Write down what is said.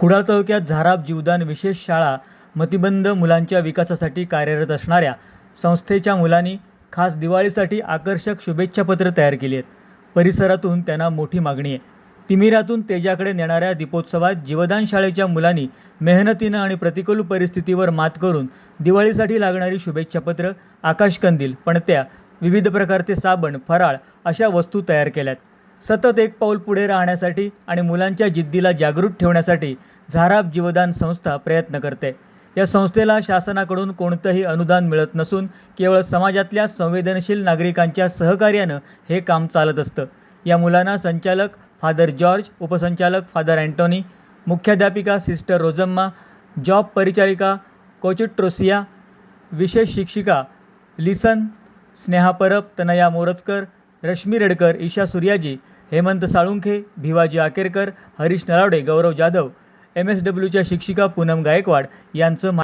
कुडाळ तालुक्यात झाराप जीवदान विशेष शाळा मतिबंध मुलांच्या विकासासाठी कार्यरत असणाऱ्या संस्थेच्या मुलांनी खास दिवाळीसाठी आकर्षक शुभेच्छापत्र तयार केली आहेत. परिसरातून त्यांना मोठी मागणी आहे. तिमिरातून तेजाकडे नेणाऱ्या दीपोत्सवात जीवदान शाळेच्या मुलांनी मेहनतीनं आणि प्रतिकूल परिस्थितीवर मात करून दिवाळीसाठी लागणारी शुभेच्छापत्र आकाशकंदील पणत्या विविध प्रकारचे साबण फराळ अशा वस्तू तयार केल्यात. सतत एक पाऊल पुढे राहण्यासाठी आणि मुलांच्या जिद्दीला जागृत ठेवण्यासाठी झाराप जीवदान संस्था प्रयत्न करते. या संस्थेला शासनाकडून कोणतंही अनुदान मिळत नसून केवळ समाजातल्या संवेदनशील नागरिकांच्या सहकार्यानं हे काम चालत असतं. या मुलांना संचालक फादर जॉर्ज उपसंचालक फादर अँटोनी मुख्याध्यापिका सिस्टर रोजम्मा जॉब परिचारिका कोचिट्रोसिया विशेष शिक्षिका लिसन स्नेहा परब तनया मोरजकर रश्मी रेडकर ईशा सूर्याजी हेमंत साळुंखे भिवाजी आकेरकर हरीश नरावडे गौरव जाधव एम एस डब्ल्यूच्या शिक्षिका पूनम गायकवाड यांचं मा